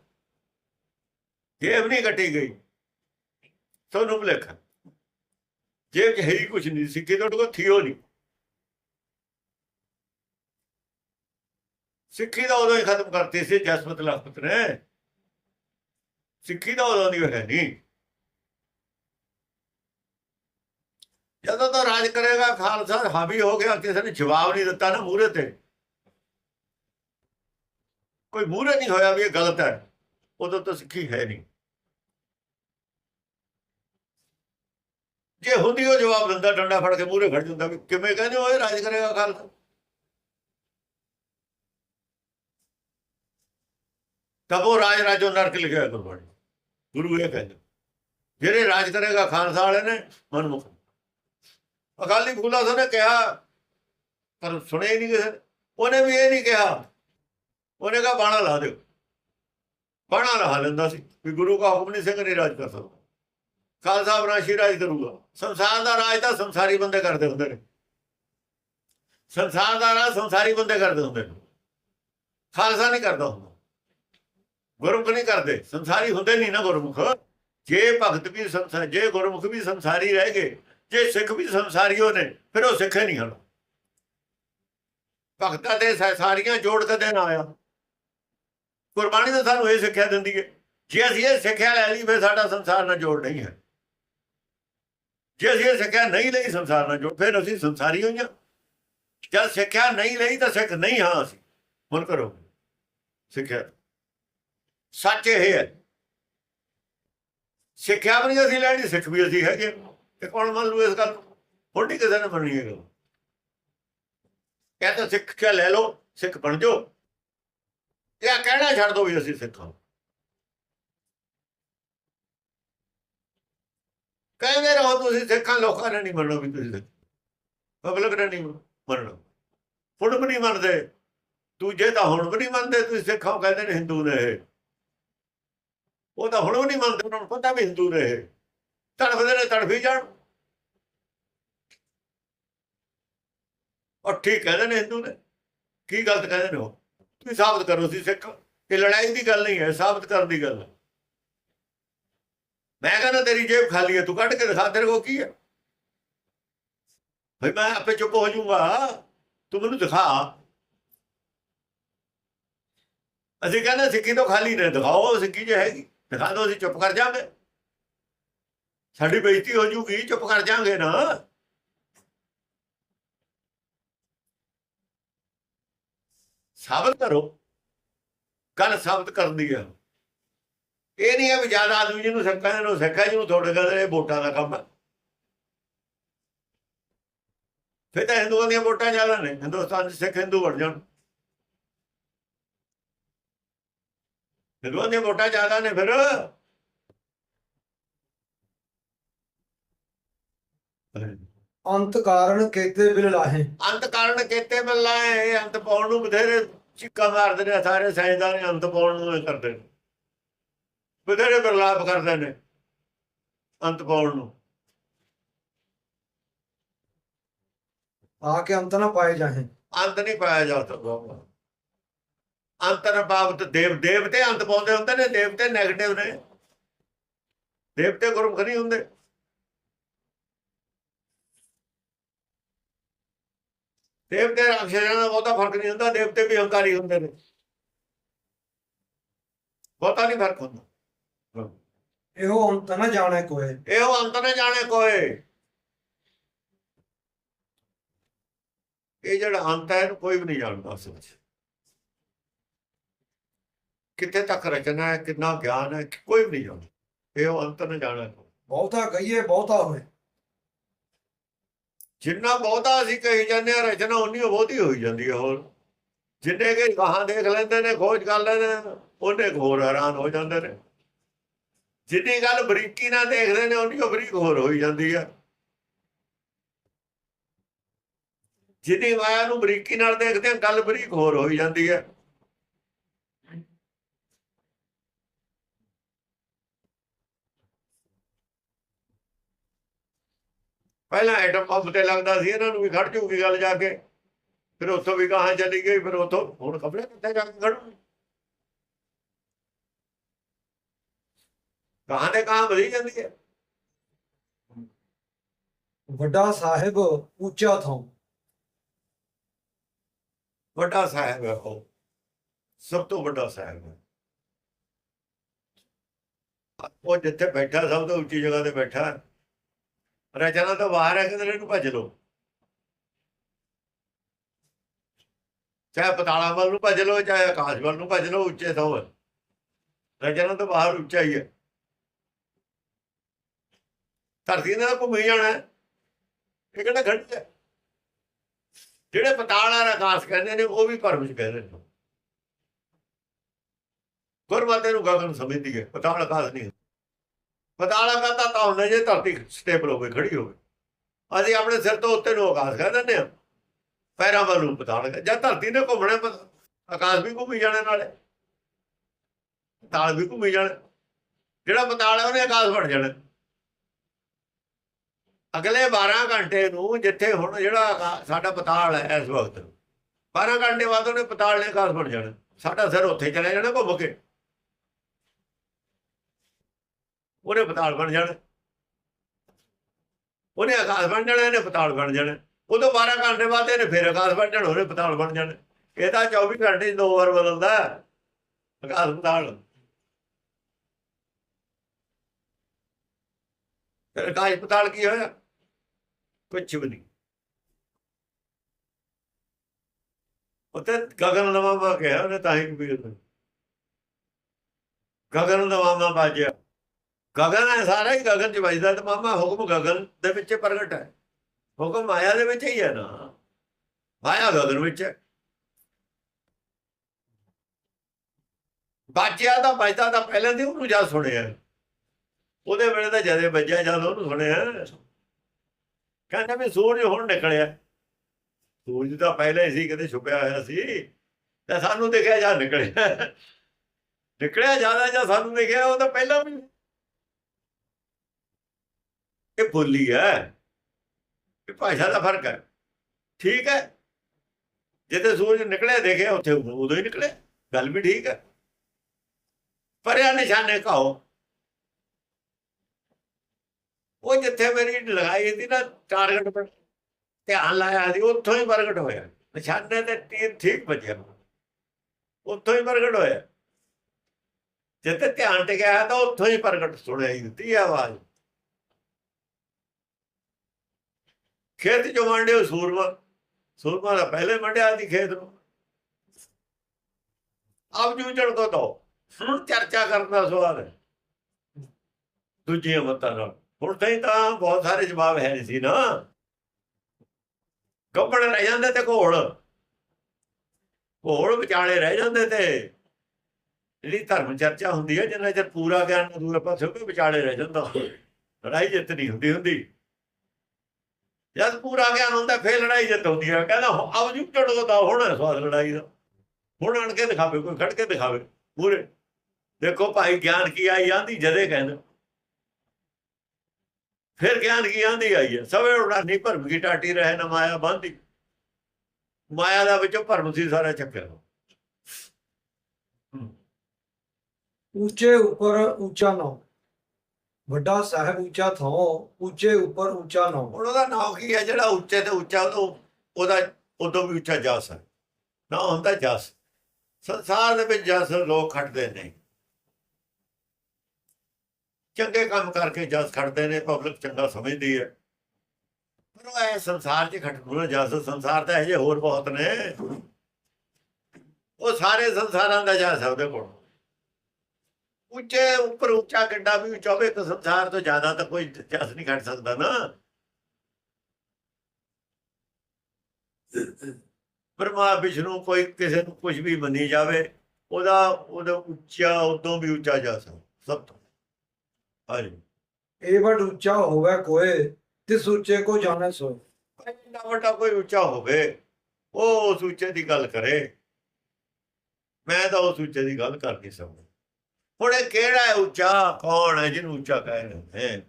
ਜੇਬ ਨਹੀਂ ਕੱਟੀ ਗਈ। ਤੁਹਾਨੂੰ ਭੁਲੇਖਾ। ਜੇਬ 'ਚ ਹੈ ਹੀ ਕੁਝ ਨਹੀਂ ਸਿੱਖੀ ਤੁਹਾਡੇ ਕੋਲ ਥੀਓ ਨਹੀਂ। ਸਿੱਖੀ ਦਾ ਉਦੋਂ ਹੀ ਖਤਮ ਕਰਤੀ ਸੀ ਜਸਮਤ ਲਖਪਤ ਨੇ। ਸਿੱਖੀ ਦਾ ਉਦੋਂ ਦੀ ਹੈ ਨਹੀਂ ਜਦੋਂ ਤੋਂ ਰਾਜ ਕਰੇਗਾ, ਖਾਲਸਾ ਹਾਵੀ ਹੋ ਗਿਆ, ਕਿਸੇ ਨੇ ਜਵਾਬ ਨਹੀਂ ਦਿੱਤਾ ਨਾ ਮੂਹਰੇ ਤੇ। ਕੋਈ ਮੂਹਰੇ ਨਹੀਂ ਹੋਇਆ ਵੀ ਇਹ ਗਲਤ ਹੈ। ਉਦੋਂ ਤਾਂ ਸਿੱਖੀ ਹੈ ਨਹੀਂ। ਜੇ ਹੁੰਦੀ ਉਹ ਜਵਾਬ ਦਿੰਦਾ, ਡੰਡਾ ਫੜ ਕੇ ਮੂਹਰੇ ਖੜ ਜਾਂਦਾ ਵੀ ਕਿਵੇਂ ਕਹਿੰਦੇ ਹੋ ਇਹ ਰਾਜ ਕਰੇਗਾ, ਖਾਲਸਾ? ਤਬ ਰਾਜ ਰਾਜੋ ਨਰਕ ਲਿਖਿਆ ਗੁਰਬਾਣੀ। ਗੁਰੂ ਇਹ ਕਹਿੰਦੇ ਜਿਹੜੇ ਰਾਜ ਕਰੇਗਾ ਖਾਲਸਾ ਵਾਲੇ ਨੇ, ਮਨਮੁਖ ਅਕਾਲੀ ਫੂਲਾ ਸਾਹਿਬ ਨੇ ਕਿਹਾ, ਪਰ ਸੁਣੇ ਨਹੀਂ ਕਿਸੇ ਨੇ। ਉਹਨੇ ਵੀ ਇਹ ਨਹੀਂ ਕਿਹਾ। ਉਹਨੇ ਕਹਾ, ਬਾਣਾ ਲਾ ਦਿਓ। ਬਾਣਾ ਲਾ ਲੈਂਦਾ ਸੀ ਵੀ ਗੁਰੂ ਦਾ ਹੁਕਮ ਨਹੀਂ ਸਿੰਘ ਨਹੀਂ ਰਾਜ ਕਰ ਸਕਦਾ। ਖਾਲਸਾ ਬਰਾਸ਼ੀ ਰਾਜ ਕਰੂਗਾ। ਸੰਸਾਰ ਦਾ ਰਾਜ ਤਾਂ ਸੰਸਾਰੀ ਬੰਦੇ ਕਰਦੇ ਹੁੰਦੇ ਨੇ। ਸੰਸਾਰ ਦਾ ਰਾਜ ਸੰਸਾਰੀ ਬੰਦੇ ਕਰਦੇ ਹੁੰਦੇ ਨੇ। ਖਾਲਸਾ ਨਹੀਂ ਕਰਦਾ ਹੁੰਦਾ। ਗੁਰਮੁਖ ਨਹੀਂ ਕਰਦੇ, ਸੰਸਾਰੀ ਹੁੰਦੇ ਨਹੀਂ ਨਾ ਗੁਰਮੁਖ। ਜੇ ਭਗਤ ਵੀ ਸੰਸਾਰ ਜੇ ਗੁਰਮੁਖ ਵੀ ਸੰਸਾਰੀ ਰਹਿ ਗਏ, ਜੇ ਸਿੱਖ ਵੀ ਸੰਸਾਰੀਓ ਨੇ, ਫਿਰ ਉਹ ਸਿੱਖੇ ਨਹੀਂ ਹਨ। ਭਗਤਾਂ ਤੇ ਸਾਰੀਆਂ ਜੋੜ ਕਦੇ ਨਾ ਆਇਆ। ਗੁਰਬਾਣੀ ਤਾਂ ਸਾਨੂੰ ਇਹ ਸਿੱਖਿਆ ਦਿੰਦੀ ਹੈ, ਜੇ ਅਸੀਂ ਇਹ ਸਿੱਖਿਆ ਲੈ ਲਈ, ਫਿਰ ਸਾਡਾ ਸੰਸਾਰ ਨਾਲ ਜੋੜ ਨਹੀਂ ਹੈ। ਜੇ ਅਸੀਂ ਇਹ ਸਿੱਖਿਆ ਨਹੀਂ ਲਈ, ਸੰਸਾਰ ਨਾਲ ਜੋੜ, ਫਿਰ ਅਸੀਂ ਸੰਸਾਰੀ ਹੋਈਆਂ। ਜਦ ਸਿੱਖਿਆ ਨਹੀਂ ਲਈ, ਤਾਂ ਸਿੱਖ ਨਹੀਂ ਹਾਂ ਅਸੀਂ। ਹੁਣ ਕਰੋ। ਸਿੱਖਿਆ। ਸੱਚ ਇਹ ਹੈ। ਸਿੱਖਿਆ ਵੀ ਨਹੀਂ ਅਸੀਂ ਲੈਣੀ, ਸਿੱਖ ਵੀ ਅਸੀਂ ਹੈਗੇ ਤੇ ਕੌਣ ਮੰਨ ਲੂ ਇਸ ਗੱਲ ਨੂੰ? ਹੁਣ ਨਹੀਂ ਕਿਸੇ ਨੇ ਮੰਨਣੀ ਹੈ ਗੱਲ ਇਹ ਤਾਂ ਸਿੱਖ ਕੇ ਲੈ ਲਓ, ਸਿੱਖ ਬਣ ਜਾਓ। ਇਹ ਕਹਿਣਾ ਛੱਡ ਦੋ ਵੀ ਅਸੀਂ ਸਿੱਖਾਂ ਕਹਿੰਦੇ ਰਹੋ ਤੁਸੀਂ ਸਿੱਖਾਂ, ਲੋਕਾਂ ਨੇ ਨਹੀਂ ਮੰਨੋ ਵੀ ਤੁਸੀਂ ਸਿੱਖ। ਪਬਲਿਕ ਨੇ ਨਹੀਂ ਮੰਨਣਾ। ਹੁਣ ਵੀ ਨਹੀਂ ਮੰਨਦੇ। ਦੂਜੇ ਤਾਂ ਹੁਣ ਵੀ ਨਹੀਂ ਮੰਨਦੇ ਤੁਸੀਂ ਸਿੱਖਾਂ ਕਹਿੰਦੇ ਨੇ ਹਿੰਦੂ ਨੇ ਇਹ। ਉਹ ਤਾਂ ਹੁਣ ਵੀ ਨਹੀਂ ਮੰਨਦੇ, ਉਹਨਾਂ ਨੂੰ ਪਤਾ ਵੀ ਹਿੰਦੂ ਨੇ ਇਹ। ਤੜਫਦੇ ਨੇ, ਤੜਫੀ ਜਾਣ। ਉਹ ਠੀਕ ਕਹਿੰਦੇ ਨੇ ਹਿੰਦੂ ਨੇ। ਕੀ ਗਲਤ ਕਹਿੰਦੇ ਨੇ ਉਹ? ਤੁਸੀਂ ਸਾਬਤ ਕਰੋ ਸੀ ਸਿੱਖ। ਇਹ ਲੜਾਈ ਦੀ ਗੱਲ ਨਹੀਂ ਹੈ, ਸਾਬਤ ਕਰਨ ਦੀ ਗੱਲ ਮੈਂ ਕਹਿੰਦਾ ਤੇਰੀ ਜੇਬ ਖਾਲੀ ਹੈ, ਤੂੰ ਕੱਢ ਕੇ ਦਿਖਾ, ਤੇਰੇ ਕੋਲ ਕੀ ਹੈ? ਭਈ ਮੈਂ ਆਪੇ ਚੁੱਪ ਹੋ ਜਾਊਂਗਾ। ਤੂੰ ਮੈਨੂੰ ਦਿਖਾ। ਅਸੀਂ ਕਹਿੰਦੇ ਸਿੱਖੀ ਤੋਂ ਖਾਲੀ ਨੇ, ਦਿਖਾਓ, ਸਿੱਖੀ ਜੇ ਹੈਗੀ। ਦਿਖਾ ਦਿਓ ਅਸੀਂ ਚੁੱਪ ਕਰ ਜਾਾਂਗੇ। ਸਾਡੀ ਬੇਇੱਜ਼ਤੀ ਹੋ ਜੂਗੀ, ਚੁੱਪ ਕਰ ਜਾਾਂਗੇ ਨਾ। ਸਾਬਤ ਕਰੋ। ਗੱਲ ਸਾਬਤ ਕਰਨੀ ਹੈ ਇਹ ਨਹੀਂ ਹੈ ਵੀ ਜ਼ਿਆਦਾ ਆਦਮੀ ਜਿਹਨੂੰ ਸਿੱਖਾਂ ਨੂੰ ਸਿੱਖਾਂ ਜਿਹਨੂੰ ਤੁਹਾਡੇ ਕਹਿੰਦੇ ਇਹ ਵੋਟਾਂ ਦਾ ਕੰਮ ਹੈ ਫਿਰ ਤਾਂ ਹਿੰਦੂਆਂ ਦੀਆਂ ਵੋਟਾਂ ਜ਼ਿਆਦਾ ਨੇ, ਹਿੰਦੁਸਤਾਨ 'ਚ ਸਿੱਖ ਹਿੰਦੂ ਬਣ ਜਾਣ। ਹਿੰਦੂਆਂ ਦੀਆਂ ਵੋਟਾਂ ਜ਼ਿਆਦਾ ਨੇ ਫਿਰ। ਅੰਤ ਕਾਰਨ ਕੇਤੇ ਬਿਲ ਲਾਹੇ? ਅੰਤ ਕਾਰਨ ਕੀਤੇ ਮਿਲਣਾ ਹੈ ਇਹ ਅੰਤ ਪਾਉਣ ਨੂੰ ਬਥੇਰੇ ਚਿੱਕਾ ਮਾਰਦੇ ਨੇ ਸਾਰੇ ਸਾਇੰਸਦਾਨ ਅੰਤ ਪਾਉਣ ਨੂੰ ਕਰਦੇ ਨੇ। ਬਥੇਰੇ ਬਰਲਾਪ ਕਰਦੇ ਨੇ ਅੰਤ ਪਾਉਣ ਨੂੰ। ਆ ਕੇ ਅੰਤ ਨਾ ਪਾਏ ਜਾਹੇ। ਅੰਤ ਨਹੀਂ ਪਾਇਆ ਜਾ ਸਕਦਾ। ਅੰਤਰ ਬਾਬਤ ਦੇਵ ਦੇਵਤੇ ਅੰਤ ਪਾਉਂਦੇ ਹੁੰਦੇ ਨੇ ਦੇਵਤੇ 네ਗੇਟਿਵ ਨੇ। ਦੇਵਤੇ ਗੁਰਮੁਖ ਨਹੀਂ ਹੁੰਦੇ। ਦੇਵਤੇ ਰਾਖਸ਼ਾਂ ਦਾ ਬਹੁਤਾ ਫ਼ਰਕ ਨਹੀਂ ਹੁੰਦਾ ਦੇਵਤੇ ਵੀ ਹੰਕਾਰੀ ਹੁੰਦੇ ਨੇ। ਬਹੁਤਾ ਨਹੀਂ ਫ਼ਰਕ ਹੁੰਦਾ। ਇਹੋ ਅੰਤ ਨਾ ਜਾਣੇ ਕੋਏ। ਇਹੋ ਅੰਤ ਨੇ ਜਾਣੇ ਕੋਏ। ਇਹ ਜਿਹੜਾ ਅੰਤ ਹੈ ਇਹਨੂੰ ਕੋਈ ਵੀ ਨਹੀਂ ਜਾਣਦਾ ਅਸਲ ਵਿੱਚ ਕਿੱਥੇ ਤੱਕ ਰਚਨਾ ਹੈ ਕਿੰਨਾ ਗਿਆਨ ਹੈ ਕੋਈ ਵੀ ਨਹੀਂ ਜਾਣਦਾ। ਇਹੋ ਅੰਤ ਨੇ ਜਾਣਾ ਬਹੁਤਾ ਕਹੀਏ ਬਹੁਤਾ ਹੋਏ ਜਿੰਨਾ ਬਹੁਤਾ ਅਸੀਂ ਕਹੀ ਜਾਂਦੇ ਆ ਰਚਨਾ ਉਨੀ ਬਹੁਤੀ ਹੋਈ ਜਾਂਦੀ ਹੈ ਹੋਰ। ਜਿੰਨੇ ਕੇ ਕਹਾਂ ਦੇਖ ਲੈਂਦੇ ਨੇ ਖੋਜ ਕਰ ਲੈਂਦੇ ਨੇ ਉਹਨੇ ਹੋਰ ਹੈਰਾਨ ਹੋ ਜਾਂਦੇ ਨੇ। ਜਿੰਨੀ ਗੱਲ ਬਰੀਕੀ ਨਾਲ ਦੇਖਦੇ ਨੇ ਉਨੀ ਓ ਬਰੀਕ ਹੋਰ ਹੋਈ ਜਾਂਦੀ ਹੈ। ਜਿੰਨੀ ਮਾਇਆ ਨੂੰ ਬਰੀਕੀ ਨਾਲ ਦੇਖਦੇ ਆ ਗੱਲ ਬਰੀਕ ਹੋਰ ਹੋਈ ਜਾਂਦੀ ਹੈ। ਪਹਿਲਾਂ ਐਟਮ ਬੰਬ ਤੇ ਲੱਗਦਾ ਸੀ ਇਹਨਾਂ ਨੂੰ ਵੀ ਖੜ ਜੂਗੀ ਗੱਲ ਜਾ ਕੇ। ਫਿਰ ਉੱਥੋਂ ਵੀ ਕਹਾਂ ਚਲੀ ਗਈ ਫਿਰ ਉੱਥੋਂ ਹੁਣ ਖਬਰੇ ਕਿੱਥੇ ਜਾ ਕੇ ਖੜੂ? ਕਹਾਂ ਦੇ ਕਹਾਂ ਵਧੀ ਜਾਂਦੀ ਹੈ। ਵੱਡਾ ਸਾਹਿਬ ਉੱਚਾ ਥਾਂ। ਵੱਡਾ ਸਾਹਿਬ ਹੈ ਉਹ। ਸਭ ਤੋਂ ਵੱਡਾ ਸਾਹਿਬ ਹੈ। ਉਹ ਜਿੱਥੇ ਬੈਠਾ ਸਭ ਤੋਂ ਉੱਚੀ ਜਗ੍ਹਾ ਤੇ ਬੈਠਾ। ਹੈ। ਰਚਨਾ ਤੋਂ ਬਾਹਰ ਹੈ ਕਿਧਰੇ ਨੂੰ ਭੱਜ ਲਓ। ਚਾਹੇ ਪਤਾਲਾ ਵੱਲ ਨੂੰ ਭੱਜ ਲਓ, ਚਾਹੇ ਆਕਾਸ਼ ਵੱਲ ਨੂੰ ਭੱਜ ਲਓ, ਉੱਚੇ ਤੋਂ ਰਚਨਾ ਤੋਂ ਬਾਹਰ ਉੱਚਾ ਹੀ ਹੈ ਧਰਤੀ ਨਾਲ ਘੁੰਮੀ ਜਾਣਾ ਇਹ ਕਿਹੜਾ ਖੜੀ ਹੈ? ਜਿਹੜੇ ਪਤਾਲ ਆ ਆਕਾਸ਼ ਕਹਿੰਦੇ ਨੇ, ਉਹ ਵੀ ਭਰਮ ਚ ਕਹਿੰਦੇ ਨੇ। ਗੁਰਮਤਿ ਨੂੰ ਗਗਨ ਸਮਝਦੀ ਹੈ ਪਤਾਲ ਆਕਾਸ਼ ਨਹੀਂ ਪਤਾਲ ਆਕਾਸ਼ ਤਾਂ ਹੁੰਦਾ ਜੇ ਧਰਤੀ ਸਟੇਬਲ ਹੋਵੇ ਖੜੀ ਹੋਵੇ ਅਸੀਂ ਆਪਣੇ ਸਿਰ ਤੋਂ ਉੱਤੇ ਨੂੰ ਆਕਾਸ਼ ਕਹਿ ਦਿੰਦੇ ਆ ਪੈਰਾਂ ਵੱਲ ਨੂੰ ਪਤਾਲ ਜਦ ਧਰਤੀ ਨੇ ਘੁੰਮਣਾ ਆਕਾਸ਼ ਵੀ ਘੁੰਮੀ ਜਾਣੇ ਨਾਲੇ। ਪਤਾਲ ਵੀ ਘੁੰਮੀ ਜਾਣਾ। ਜਿਹੜਾ ਪਤਾਲ ਹੈ, ਉਹਨੇ ਆਕਾਸ਼ ਬਣ ਜਾਣਾ। ਅਗਲੇ 12 ਘੰਟੇ ਨੂੰ ਜਿੱਥੇ ਹੁਣ ਜਿਹੜਾ ਆਕਾ- ਸਾਡਾ ਪਤਾਲ ਹੈ ਇਸ ਵਕਤ। 12 ਘੰਟੇ ਬਾਅਦ ਉਹਨੇ ਪਤਾਲ ਨੇ ਆਕਾਸ਼ ਬਣ ਜਾਣਾ। ਸਾਡਾ ਸਿਰ ਉੱਥੇ ਚਲੇ ਜਾਣਾ ਘੁੰਮ ਕੇ। ਉਹਨੇ ਪਤਾਲ ਬਣ ਜਾਣਾ। ਉਹਨੇ ਆਕਾਸ਼ ਬਣ ਜਾਣਾ, ਇਹਨੇ ਪਤਾਲ ਬਣ ਜਾਣਾ। ਉਦੋਂ 12 ਘੰਟੇ ਬਾਅਦ ਇਹਨੇ ਫਿਰ ਆਕਾਸ਼ ਬਣ ਜਾਣਾ, ਉਹਨੇ ਪਤਾਲ ਬਣ ਜਾਣਾ। ਇਹ ਤਾਂ 24 ਘੰਟੇ ਦੋ ਵਾਰ ਬਦਲਦਾ ਹੈ। ਆਕਾਸ਼ ਪਤਾਲ। ਫਿਰ ਆਕਾਸ਼ ਪਤਾਲ ਕੀ ਹੋਇਆ? ਕੁਛ ਵੀ ਨਹੀਂ। ਉੱਤੇ ਗਗਨ ਨਵਾਂ ਕਿਹਾ ਉਹਨੇ ਤਾਂ ਹੀ ਵੀ ਗਗਨ ਨਵਾਂ ਬਾਜਿਆ। ਗਗਨ ਹੈ, ਸਾਰਾ ਹੀ ਗਗਨ ਚ ਵੱਜਦਾ ਤੇ ਮਾਮਾ ਹੁਕਮ ਗਗਨ ਦੇ ਵਿੱਚ ਪ੍ਰਗਟ ਹੈ। ਹੁਕਮ ਮਾਇਆ ਦੇ ਵਿੱਚ ਹੀ ਹੈ ਨਾ। ਮਾਇਆ ਗਗਨ ਵਿੱਚ ਹੈ। ਬਾਜਿਆ ਤਾਂ ਵੱਜਦਾ ਤਾਂ ਪਹਿਲਾਂ ਦੀ ਉਹਨੂੰ ਜਾ ਸੁਣਿਆ। ਉਹਦੇ ਵੇਲੇ ਤਾਂ ਜਦੇ ਵੱਜਿਆ, ਜਦ ਉਹਨੂੰ ਸੁਣਿਆ। ਕਹਿੰਦਾ ਵੀ ਸੂਰਜ ਹੁਣ ਨਿਕਲਿਆ। ਸੂਰਜ ਤਾਂ ਪਹਿਲਾਂ ਹੀ ਸੀ ਕਿਤੇ ਛੁਪਿਆ ਹੋਇਆ ਸੀ। ਤੇ ਸਾਨੂੰ ਦਿਖਿਆ ਜਾਂ ਨਿਕਲਿਆ। ਨਿਕਲਿਆ ਜ਼ਿਆਦਾ ਜਾਂ ਸਾਨੂੰ ਦਿਖਿਆ, ਉਹ ਤਾਂ ਪਹਿਲਾਂ ਵੀ ਇਹ ਬੋਲੀ ਹੈ। ਇਹ ਭਾਸ਼ਾ ਦਾ ਫ਼ਰਕ ਹੈ। ਠੀਕ ਹੈ। ਜਿੱਥੇ ਸੂਰਜ ਨਿਕਲਿਆ, ਦੇਖਿਆ, ਉੱਥੇ ਉਦੋਂ ਹੀ ਨਿਕਲਿਆ। ਗੱਲ ਵੀ ਠੀਕ ਹੈ। ਪਰਿਆ ਨਿਸ਼ਾਨੇ ਕਹੋ ਉਹ ਜਿੱਥੇ ਮੇਰੀ ਲਗਾਈ ਸੀ ਨਾ, ਟਾਰਗੇਟ ਪਰ ਧਿਆਨ ਲਾਇਆ ਸੀ, ਉੱਥੋਂ ਹੀ ਪ੍ਰਗਟ ਹੋਇਆ। ਨਿਸ਼ਾਨੇ ਤੇ ਤੀਰ ਠੀਕ ਵੱਜਿਆ। ਉੱਥੋਂ ਹੀ ਪ੍ਰਗਟ ਹੋਇਆ। ਜਿੱਥੇ ਧਿਆਨ ਟਿਕਿਆ ਤਾਂ ਉੱਥੋਂ ਹੀ ਪ੍ਰਗਟ ਸੁਣਾਈ ਦਿੱਤੀ ਆਵਾਜ਼। ਖੇਤ ਚੋਂ ਵੰਡਿਓ ਸੂਰਮਾ। ਸੂਰਮਾ ਦਾ ਪਹਿਲੇ ਵੰਡਿਆ ਸੀ ਖੇਤ ਨੂੰ। ਆਪ ਜੂਝਣ ਕੋ ਦੋ ਹੁਣ ਚਰਚਾ ਕਰਨ ਦਾ ਸਵਾਲ ਹੈ। ਦੂਜੀਆਂ ਮਤਾਂ ਨਾਲ। ਹੁਣ ਤਾਈਂ ਤਾਂ ਬਹੁਤ ਸਾਰੇ ਜਵਾਬ ਹੈ ਸੀ ਨਾ। ਗੱਬੜ ਰਹਿ ਜਾਂਦੇ ਤੇ ਘੋਲ। ਘੋਲ ਵਿਚਾਲੇ ਰਹਿ ਜਾਂਦੇ ਤੇ ਜਿਹੜੀ ਧਰਮ ਚਰਚਾ ਹੁੰਦੀ ਹੈ, ਜਿੰਨਾ ਚਿਰ ਪੂਰਾ ਗਿਆਨ ਨਾ ਦੂਏ ਪਾਸੇ ਕੋਈ ਵਿਚਾਲੇ ਰਹਿ ਜਾਂਦਾ। ਲੜਾਈ ਜਿੱਤ ਨਹੀਂ ਹੁੰਦੀ ਹੁੰਦੀ। ਜਦ ਪੂਰਾ ਗਿਆਨ ਹੁੰਦਾ, ਫੇਰ ਲੜਾਈ ਜਿੱਤ ਹੁੰਦੀ ਹੈ ਕਹਿੰਦਾ ਅਬ ਜੂ ਚੜਦਾ ਹੁਣ ਸਵਾਦ ਲੜਾਈ ਦਾ। ਹੁਣ ਆਣ ਕੇ ਦਿਖਾਵੇ, ਕੋਈ ਖੜ ਕੇ ਦਿਖਾਵੇ, ਪੂਰੇ। ਦੇਖੋ ਭਾਈ, ਗਿਆਨ ਕੀ ਆਈ ਆਂਦੀ ਜਦੇ ਕਹਿੰਦਾ। ਫਿਰ ਗਿਆਨ ਕੀ ਆਂਦੀ ਆਈ ਹੈ ਸਵੇ ਉਡਾਨੀ ਭਰਮ ਕੀ ਟਾਟੀ ਰਹੇ ਨਾ ਮਾਇਆ ਬੰਦੀ। ਮਾਇਆ ਦਾ ਵਿੱਚੋਂ ਭਰਮ ਸੀ, ਸਾਰਾ ਚੱਕਿਆ। ਉੱਚੇ ਉੱਪਰ ਉੱਚਾ ਨਾਮ। ਵੱਡਾ ਸਾਹਿਬ ਉੱਚਾ ਥਾਂ ਉੱਚੇ ਉੱਪਰ ਉੱਚਾ ਨਾਮ ਹੁਣ ਉਹਦਾ ਨਾਮ ਕੀ ਹੈ? ਜਿਹੜਾ ਉੱਚੇ ਤੇ ਉੱਚਾ, ਉਹ ਉਹਦਾ ਉਦੋਂ ਵੀ ਉੱਚਾ ਜਸ ਹੈ ਨਾ ਹੁੰਦਾ ਜਸ ਸੰਸਾਰ ਦੇ ਵਿੱਚ ਜਸ ਲੋਕ ਖੜਦੇ ਨੇ। ਚੰਗੇ ਕੰਮ ਕਰਕੇ ਜਸ ਖੜਦੇ ਨੇ ਪਬਲਿਕ ਚੰਗਾ ਸਮਝਦੀ ਹੈ। ਪਰ ਉਹ ਇਹ ਸੰਸਾਰ 'ਚ ਖਟੂ ਜਸ ਸੰਸਾਰ ਤਾਂ ਇਹ ਜਿਹੇ ਹੋਰ ਬਹੁਤ ਨੇ। ਉਹ ਸਾਰੇ ਸੰਸਾਰਾਂ ਦਾ ਜਸ ਹੈ ਉਹਦੇ ਕੋਲ। ਉੱਚੇ ਉੱਪਰ ਉੱਚਾ ਕਿੱਡਾ ਵੀ ਉੱਚਾ ਹੋਵੇ ਤਾਂ ਸੰਸਾਰ ਤੋਂ ਜ਼ਿਆਦਾ ਤਾਂ ਕੋਈ ਜਸ ਨਹੀਂ ਖੜ ਸਕਦਾ ਨਾ। ਪਰਮਾ ਵਿਸ਼ਨੂੰ ਕੋਈ ਕਿਸੇ ਨੂੰ ਕੁਝ ਵੀ ਮੰਨੀ ਜਾਵੇ ਉਹਦਾ ਉਹਦਾ ਉੱਚਾ ਉਦੋਂ ਵੀ ਉੱਚਾ ਜਾ ਸਕਦਾ ਸਭ ਤੋਂ। ਹਾਂਜੀ। ਇਹ ਵੱਡ ਉੱਚਾ ਹੋਵੇ ਕੋਏ ਤਿਸ ਉੱਚੇ ਕੋ ਜਾਣੇ ਸੋਏ ਇੰਨਾ ਵੱਡਾ ਕੋਈ ਉੱਚਾ ਹੋਵੇ ਉਹ ਉਸ ਉੱਚੇ ਦੀ ਗੱਲ ਕਰੇ। ਮੈਂ ਤਾਂ ਉਸ ਉੱਚੇ ਦੀ ਗੱਲ ਕਰ ਨਹੀਂ ਸਕਦਾ। ਹੁਣ ਇਹ ਕਿਹੜਾ ਹੈ ਉੱਚਾ? ਕੌਣ ਹੈ ਜਿਹਨੂੰ ਉੱਚਾ ਕਹਿ ਰਹੇ ਹੈ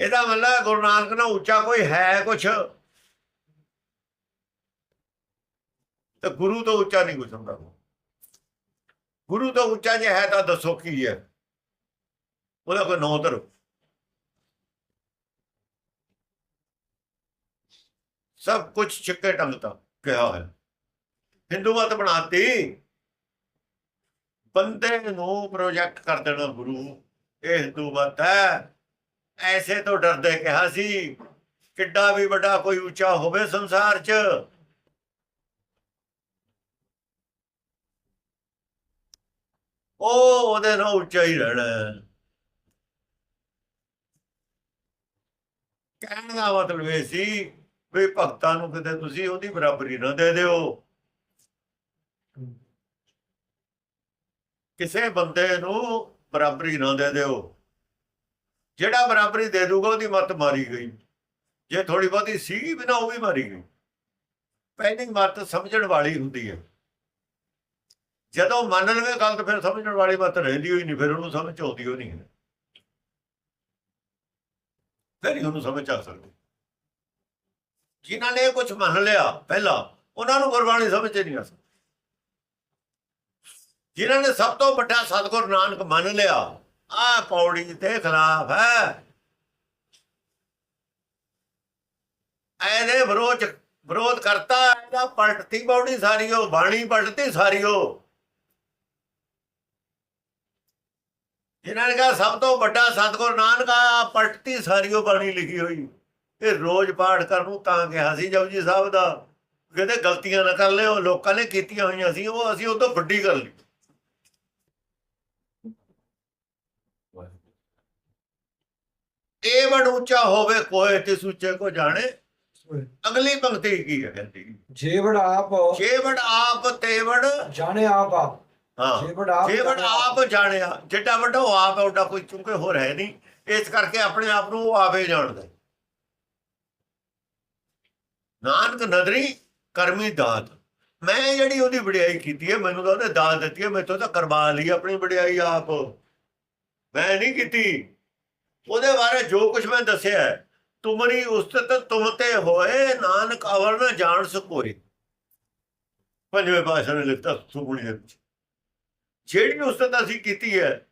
ਇਹਦਾ ਮਤਲਬ ਗੁਰੂ ਨਾਨਕ ਨਾਲ ਉੱਚਾ ਕੋਈ ਹੈ ਕੁਛ? ਤੇ ਗੁਰੂ ਤੋਂ ਉੱਚਾ ਨਹੀਂ ਕੁਛ ਹੁੰਦਾ। ਗੁਰੂ ਤੋਂ ਉੱਚਾ ਜੇ ਹੈ ਤਾਂ ਦੱਸੋ ਕੀ ਹੈ? ਉਹਦਾ ਕੋਈ ਨਾਂ ਧਰੋ ਸਭ ਕੁਝ ਛਿੱਕੇ ਟੰਗਤਾ ਕਿਹਾ ਹੈ ਹਿੰਦੂ ਮਤ ਬਣਾਤੀ। ਬੰਦੇ ਨੂੰ ਪ੍ਰੋਜੈਕਟ ਕਰ ਦੇਣਾ ਗੁਰੂ। ਇਹ ਹਿੰਦੂ ਮਤ ਹੈ। ਐਸੇ ਤੋਂ ਡਰਦੇ ਕਿਹਾ ਸੀ, ਕਿੱਡਾ ਵੀ ਵੱਡਾ ਕੋਈ ਉੱਚਾ ਹੋਵੇ ਸੰਸਾਰ 'ਚ। ਉਹ ਉਹਦੇ ਨਾਲ ਉੱਚਾ ਹੀ ਰਹਿਣਾ। ਕਹਿਣ ਦਾ ਮਤਲਬ ਇਹ ਸੀ ਵੀ ਭਗਤਾਂ ਨੂੰ ਕਿਤੇ ਤੁਸੀਂ ਉਹਦੀ ਬਰਾਬਰੀ ਨਾ ਦੇ ਦਿਓ। ਕਿਸੇ ਬੰਦੇ ਨੂੰ ਬਰਾਬਰੀ ਨਾ ਦੇ ਦਿਓ। ਜਿਹੜਾ ਬਰਾਬਰੀ ਦੇ ਦੂਗਾ, ਉਹਦੀ ਮੱਤ ਮਾਰੀ ਗਈ। ਜੇ ਥੋੜੀ ਬਹੁਤੀ ਸੀਗੀ ਵੀ ਉਹ ਵੀ ਮਾਰੀ ਗਈ। ਪਹਿਲੀ ਮੱਤ ਸਮਝਣ ਵਾਲੀ ਹੁੰਦੀ ਹੈ। ਜਦੋਂ ਮੰਨ ਲਵੇ ਗੱਲ, ਤਾਂ ਫਿਰ ਸਮਝਣ ਵਾਲੀ ਮੱਤ ਰਹਿੰਦੀ ਹੋਈ ਨਹੀਂ, ਫਿਰ ਉਹਨੂੰ ਸਮਝ ਆਉਂਦੀ ਹੋ ਨਹੀਂ ਫਿਰ ਹੀ ਉਹਨੂੰ ਸਮਝ ਆ ਸਕਦੀ। ਜਿਨ੍ਹਾਂ ਨੇ ਕੁਝ ਮੰਨ ਲਿਆ ਪਹਿਲਾਂ, ਉਹਨਾਂ ਨੂੰ ਗੁਰਬਾਣੀ ਸਮਝ ਨਹੀਂ ਆ ਸਕਦੀ। ਜਿਨ੍ਹਾਂ ਨੇ ਸਭ ਤੋਂ ਵੱਡਾ ਸਤਿਗੁਰ ਨਾਨਕ ਮੰਨ ਲਿਆ ਆ ਪੌੜੀ ਤੇ ਖਿਲਾਫ ਹੈ। ਇਹਦੇ ਵਿਰੋਧ ਵਿਰੋਧ ਕਰਤਾ, ਇਹਦਾ ਪਲਟਤੀ ਪੌੜੀ ਸਾਰੀਓ ਬਾਣੀ ਪਲਟਤੀ ਸਾਰੀਓ ਜਿਨ੍ਹਾਂ ਨੇ ਕਿਹਾ ਸਭ ਤੋਂ ਵੱਡਾ ਸਤਿਗੁਰ ਨਾਨਕ ਆ ਪਲਟਤੀ ਸਾਰੀ ਸਾਰੀਓ ਬਾਣੀ ਲਿਖੀ ਹੋਈ। ਇਹ ਰੋਜ਼ ਪਾਠ ਕਰਨ ਨੂੰ ਤਾਂ ਕਿਹਾ ਸੀ ਜਪਜੀ ਸਾਹਿਬ ਦਾ। ਕਹਿੰਦੇ ਗਲਤੀਆਂ ਨਾ ਕਰ ਲਿਓ, ਲੋਕਾਂ ਨੇ ਕੀਤੀਆਂ ਹੋਈਆਂ ਸੀ, ਉਹ ਅਸੀਂ ਉਹ ਤੋਂ ਵੱਡੀ ਕਰ ਲਈ ਵਡ ਉੱਚਾ ਹੋਵੇ ਕੋਏ ਤੇ ਸੁੱਚੇ ਕੋ ਜਾਣੇ। ਅਗਲੀ ਪੰਕਤੀ ਕੀ ਹੈ ਕਹਿੰਦੀ? ਜੇਵੜ ਆਪ ਜੇਵੜ ਆਪ ਤੇਵੜ ਜਾਣੇ ਆਪ ਆਪ। ਹਾਂ। ਜੇਵੜ ਆਪ ਜੇਵੜ ਆਪ। ਜਾਣਿਆ ਜਿੱਡਾ ਵੱਡਾ ਉਹ ਆਪ ਹੈ ਉਹਦਾ ਕੋਈ ਚੁੰਕੇ ਹੋਰ ਹੈ ਨਹੀਂ। ਇਸ ਕਰਕੇ ਆਪਣੇ ਆਪ ਨੂੰ ਉਹ ਆਪੇ ਜਾਣਦਾ। ਨਾਨਕ ਨਦਰੀ ਕਰਮੀ ਦਾਤ। ਮੈਂ ਜਿਹੜੀ ਉਹਦੀ ਵਡਿਆਈ ਕੀਤੀ ਹੈ ਮੈਨੂੰ ਤਾਂ ਉਹਨੇ ਦਾਤ ਦਿੱਤੀ ਹੈ ਮੈਥੋਂ ਤਾਂ ਕਰਵਾ ਲਈ ਆਪਣੀ ਵਡਿਆਈ ਆਪ। ਮੈਂ ਨਹੀਂ ਕੀਤੀ। ਉਹਦੇ ਬਾਰੇ ਜੋ ਕੁਝ ਮੈਂ ਦੱਸਿਆ ਹੈ, ਤੁਮਰੀ ਉਸਤਤ ਤੁਮ ਤੇ ਹੋਏ ਨਾਨਕ ਅਵਰ ਨ ਜਾਣ ਸਕੋਏ। ਪੰਜਵੇਂ ਪਾਸ਼ਾ ਨੇ ਲਿਖਤਾ ਸੁਖਮਣੀ ਦੇ ਵਿੱਚ। ਜਿਹੜੀ ਉਸਤਤ ਅਸੀਂ ਕੀਤੀ ਹੈ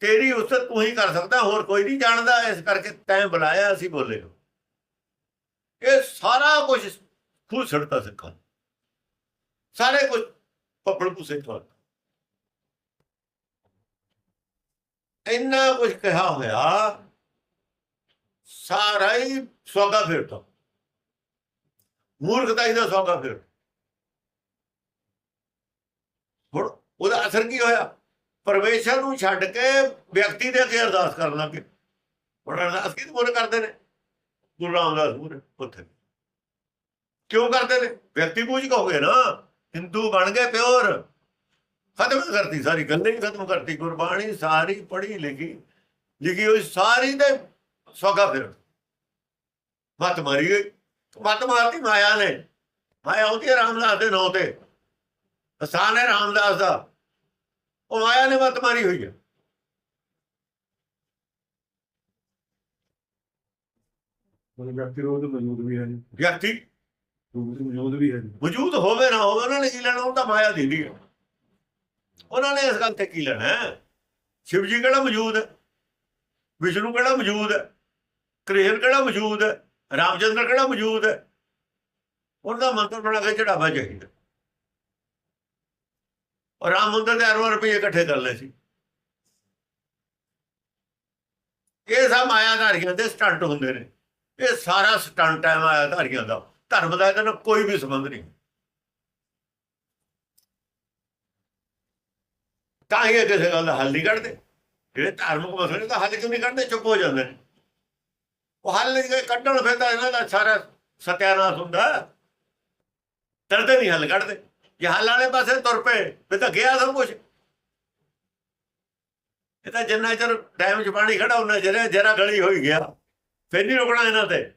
ਤੇਰੀ ਉਸਤਤ ਤੂੰ ਹੀ ਕਰ ਸਕਦਾ ਹੋਰ ਕੋਈ ਨਹੀਂ ਜਾਣਦਾ ਇਸ ਕਰਕੇ ਤੈਂ ਬੁਲਾਇਆ ਅਸੀਂ ਬੋਲੇ। ਇਹ ਸਾਰਾ ਕੁਝ ਖੁਦ ਛੜਤਾ ਸਿੱਖਾ। ਸਾਰੇ ਕੁਝ ਪੱਪੜ ਪੁਸੇ ਤੋਂ ਇੰਨਾ ਕੁਝ ਕਿਹਾ ਹੋਇਆ, ਸਾਰਾ ਹੀ ਸੋਗਾ ਫੇਰਤਾ ਮੂਰਖਤਾ ਇਹਦਾ ਸੋਗਾ ਫੇਰ ਹੁਣ ਉਹਦਾ ਅਸਰ ਕੀ ਹੋਇਆ? ਪਰਮੇਸ਼ਰ ਨੂੰ ਛੱਡ ਕੇ ਵਿਅਕਤੀ ਦੇ ਅੱਗੇ ਅਰਦਾਸ ਕਰਨ ਲੱਗੇ। ਹੁਣ ਅਰਦਾਸ ਕਿਹਦੇ ਮੂਹਰੇ ਕਰਦੇ ਨੇ? ਗੁਰੂ ਰਾਮਦਾਸ ਮੂਹਰੇ, ਉੱਥੇ। ਕਿਉਂ ਕਰਦੇ ਨੇ? ਵਿਅਕਤੀ ਪੂਜ ਕਹੋਗੇ ਨਾ। ਹਿੰਦੂ ਬਣ ਗਏ ਪਿਓਰ। ਖਤਮ ਕਰਤੀ ਸਾਰੀ ਗੱਲਾਂ ਹੀ ਖਤਮ ਕਰਤੀ ਗੁਰਬਾਣੀ ਸਾਰੀ ਪੜ੍ਹੀ ਲਿਖੀ ਲਿਖੀ ਹੋਈ ਸਾਰੀ ਦੇ ਸੋਗਾ ਫਿਰ। ਮਤ ਮਾਰੀ ਗਈ ਮਤ ਮਾਰਤੀ ਮਾਇਆ ਨੇ। ਮਾਇਆ ਉਹਦੀ ਰਾਮਦਾਸ ਦੇ ਨਾਂ ਤੇ। ਅਸਾਨ ਹੈ ਰਾਮਦਾਸ ਦਾ। ਉਹ ਮਾਇਆ ਨੇ ਮਤ ਮਾਰੀ ਹੋਈ ਹੈ। ਮਤਲਬ ਵਿਅਕਤੀ ਰੋਧ ਮੌਜੂਦ ਵੀ ਹੈ ਵਿਅਕਤੀ? ਰੂਪ ਮੌਜੂਦ ਵੀ ਹੈ ਵਜੂਦ ਹੋਵੇ ਨਾ ਹੋਵੇ ਉਹਨਾਂ ਨੇ ਕੀ ਲੈਣਾ ਉਹ ਤਾਂ ਮਾਇਆ ਦਿੰਦੀ ਹੈ। ਉਹਨਾਂ ਨੇ ਇਸ ਗੱਲ ਤੇ ਕੀ ਲੈਣਾ ਹੈ? ਸ਼ਿਵ ਜੀ ਕਿਹੜਾ ਮੌਜੂਦ ਹੈ? ਵਿਸ਼ਨੂੰ ਕਿਹੜਾ ਮੌਜੂਦ ਹੈ? ਕ੍ਰਿਸ਼ਨ ਕਿਹੜਾ ਮੌਜੂਦ ਹੈ? ਰਾਮਚੰਦਰ ਕਿਹੜਾ ਮੌਜੂਦ ਹੈ? ਉਹਨਾਂ ਦਾ ਮੰਤਰ ਬਣਾ ਕੇ ਚੜਾਵਾ ਚਾਹੀਦਾ। ਔਰ ਰਾਮ ਮੰਦਰ ਦੇ ਅਰਬਾਂ ਰੁਪਏ ਇਕੱਠੇ ਕਰ ਲਏ ਸੀ। ਇਹ ਸਭ ਮਾਇਆਧਾਰੀਆਂ ਦੇ ਸਟੰਟ ਹੁੰਦੇ ਨੇ। ਇਹ ਸਾਰਾ ਸਟੰਟ ਹੈ ਮਾਇਆਧਾਰੀਆਂ ਦਾ। ਧਰਮ ਦਾ ਇਹਦੇ ਨਾਲ ਕੋਈ ਵੀ ਸੰਬੰਧ ਨਹੀਂ। ਤਾਂ ਹੀ ਇਹ ਕਿਸੇ ਗੱਲ ਦਾ ਹੱਲ ਨਹੀਂ ਕੱਢਦੇ। ਜਿਹੜੇ ਧਾਰਮਿਕ ਮਸਲੇ ਦਾ ਹੱਲ ਕਿਉਂ ਨਹੀਂ ਕੱਢਦੇ? ਚੁੱਪ ਹੋ ਜਾਂਦੇ ਨੇ। ਉਹ ਹੱਲ ਨਹੀਂ ਕੱਢਣ ਫਿਰ ਤਾਂ ਇਹਨਾਂ ਦਾ ਸਾਰਾ ਸਤਿਆਨਾਸ਼ ਹੁੰਦਾ। ਡਰਦੇ ਨਹੀਂ ਹੱਲ ਕੱਢਦੇ। ਜੇ ਹੱਲ ਵਾਲੇ ਪਾਸੇ ਤੁਰ ਪਏ, ਫਿਰ ਤਾਂ ਗਿਆ ਸਭ ਕੁਝ ਇਹ ਤਾਂ ਜਿੰਨਾ ਚਿਰ ਡੈਮ 'ਚ ਪਾਣੀ ਖੜਾ ਉਹਨਾਂ ਜਿਹੜਾ ਜਰਾ ਗਲੀ ਹੋਈ ਗਿਆ। ਫਿਰ ਨਹੀਂ ਰੁਕਣਾ ਇਹਨਾਂ ਤੇ।